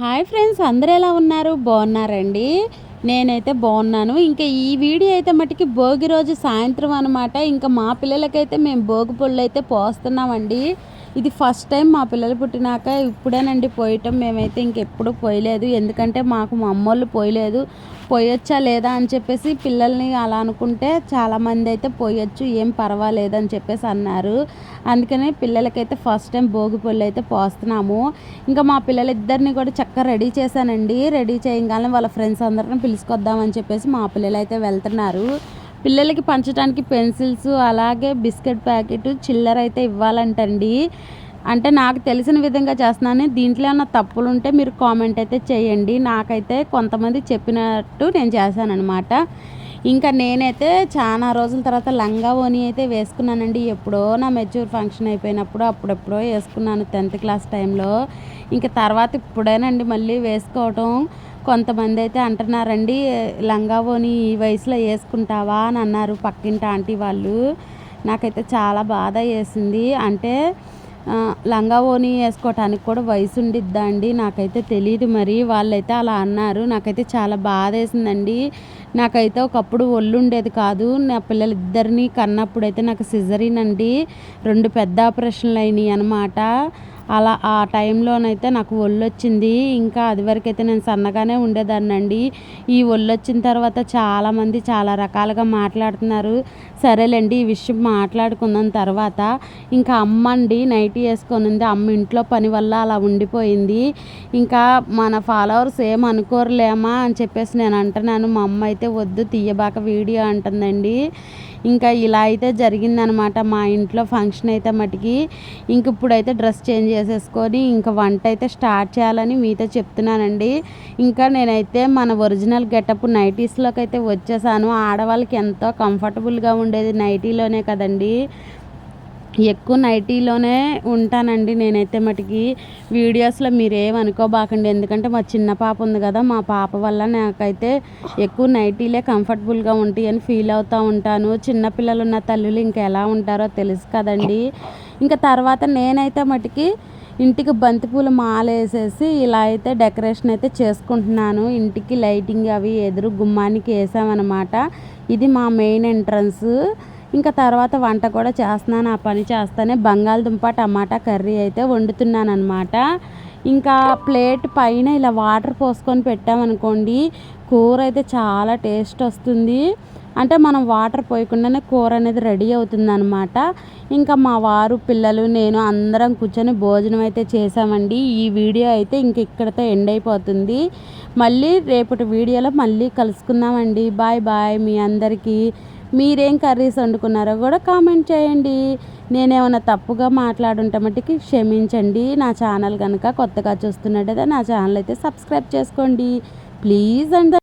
Hi friends అందరూ ఎలా ఉన్నారు? బాగున్నారండి? నేనైతే బాగున్నాను. ఇంకా ఈ వీడియో అయితే మటుకి భోగి రోజు సాయంత్రం అనమాట ఇంకా మా పిల్లలకైతే మేము భోగి పళ్ళు అయితే పోస్తున్నామండి. ఇది ఫస్ట్ టైం మా పిల్లలు పుట్టినాక ఇప్పుడేనండి పోయటం. మేమైతే ఇంకెప్పుడు పోయలేదు. ఎందుకంటే మాకు మా అమ్మోళ్ళు పోయలేదు. పోయొచ్చా లేదా అని చెప్పేసి పిల్లల్ని అలా అనుకుంటే చాలామంది అయితే పోయొచ్చు ఏం పర్వాలేదు అని చెప్పేసి అన్నారు. అందుకనే పిల్లలకైతే ఫస్ట్ టైం భోగి పళ్ళు అయితే పోస్తున్నాము. ఇంకా మా పిల్లలిద్దరిని కూడా చక్కగా రెడీ చేశానండి. రెడీ చేయగానే వాళ్ళ ఫ్రెండ్స్ అందరిని పిలుచుకొద్దామని చెప్పేసి మా పిల్లలు అయితే వెళ్తున్నారు. పిల్లలకి పంచడానికి పెన్సిల్స్ అలాగే బిస్కెట్ ప్యాకెట్ చిల్లర అయితే ఇవ్వాలంటండి. అంటే నాకు తెలిసిన విధంగా చేస్తున్నాను. దీంట్లో ఏమైనా తప్పులు ఉంటే మీరు కామెంట్ అయితే చేయండి. నాకైతే కొంతమంది చెప్పినట్టు నేను చేశానమాట ఇంకా నేనైతే చాలా రోజుల తర్వాత లంగా ఓని అయితే వేసుకున్నానండి. ఎప్పుడో నా మెచ్యూర్ ఫంక్షన్ అయిపోయినప్పుడు అప్పుడెప్పుడో వేసుకున్నాను టెన్త్ క్లాస్ టైంలో ఇంకా తర్వాత ఇప్పుడేనండి మళ్ళీ వేసుకోవటం. కొంతమంది అయితే అంటున్నారండి లంగా ఓని ఈ వయసులో వేసుకుంటావా? అని అన్నారు పక్కింటి ఆంటీ వాళ్ళు. నాకైతే చాలా బాధ వేసింది. అంటే లంగా ఓని వేసుకోవటానికి కూడా వయసు ఉండిద్దా అండి? నాకైతే తెలియదు మరి. వాళ్ళైతే అలా అన్నారు. నాకైతే చాలా బాధ వేసిందండి నాకైతే ఒకప్పుడు ఒళ్ళు ఉండేది కాదు. నా పిల్లలిద్దరిని కన్నప్పుడైతే నాకు సిజరీన్ అండి. రెండు పెద్ద ఆపరేషన్లు అయినాయి అనమాట అలా ఆ టైంలోనైతే నాకు ఒళ్ళు వచ్చింది ఇంకా అదివరకైతే నేను సన్నగానే ఉండేదాన్నండి. ఈ ఒళ్ళు వచ్చిన తర్వాత చాలామంది చాలా రకాలుగా మాట్లాడుతున్నారు. సరేలేండి ఈ విషయం మాట్లాడుకున్న తర్వాత. ఇంకా అమ్మ అండి నైటీ వేసుకొని ఉంది. అమ్మ ఇంట్లో పని వల్ల అలా ఉండిపోయింది. ఇంకా మన ఫాలోవర్స్ ఏం అనుకోరులేమా అని చెప్పేసి నేను అంటున్నాను. మా అమ్మ అయితే వద్దు తీయబాక వీడియో అంటుందండి. ఇంకా ఇలా అయితే జరిగిందనమాట. మా ఇంట్లో ఫంక్షన్ అయితే మటుకి ఇంక ఇప్పుడైతే డ్రెస్ చేంజ్ చేసేసుకొని ఇంకా వంట అయితే స్టార్ట్ చేయాలని మీతో చెప్తున్నానండి. ఇంకా నేనైతే మన ఒరిజినల్ గెటప్ నైటీస్లోకి అయితే వచ్చేసాను. ఆడవాళ్ళకి ఎంతో కంఫర్టబుల్గా ఉండేది నైటీలోనే కదండి. ఎక్కువ నైటీలోనే ఉంటానండి నేనైతే మటుకి. వీడియోస్లో మీరేమనుకోబాకండి. ఎందుకంటే మా చిన్న పాప ఉంది కదా మా పాప వల్ల నాకైతే ఎక్కువ నైటీలే కంఫర్టబుల్గా ఉంటాయి అని ఫీల్ అవుతూ ఉంటాను. చిన్నపిల్లలు ఉన్న తల్లులు ఇంకా ఎలా ఉంటారో తెలుసు కదండి. ఇంకా తర్వాత నేనైతే మటుకి ఇంటికి బంతిపూలు మాల వేసేసి ఇలా అయితే డెకరేషన్ అయితే చేసుకుంటున్నాను. ఇంటికి లైటింగ్ అవి ఎదురు గుమ్మానికి వేసామన్నమాట. ఇది మా మెయిన్ ఎంట్రన్స్. ఇంకా తర్వాత వంట కూడా చేస్తున్నాను ఆ పని చేస్తానే. బంగాళదుంప టమాటా కర్రీ అయితే వండుతున్నాను అనమాట ఇంకా ప్లేట్ పైన ఇలా వాటర్ పోసుకొని పెట్టామనుకోండి కూర అయితే చాలా టేస్ట్ వస్తుంది. అంటే మనం వాటర్ పోయకుండానే కూర అనేది రెడీ అవుతుంది అనమాట ఇంకా మా వారు పిల్లలు నేను అందరం కూర్చొని భోజనం అయితే చేసామండి ఈ వీడియో అయితే ఇంక ఇక్కడతో ఎండ్ అయిపోతుంది. మళ్ళీ రేపటి వీడియోలో మళ్ళీ కలుసుకుందామండి. బాయ్ బాయ్ మీ అందరికీ. మీరేం కర్రీస్ వండుకున్నారో కూడా కామెంట్ చేయండి. నేనేమైనా తప్పుగా మాట్లాడుంటే మట్టుకి క్షమించండి. నా ఛానల్ కనుక కొత్తగా చూస్తున్నట్టయితే నా ఛానల్ అయితే సబ్స్క్రైబ్ చేసుకోండి. Please and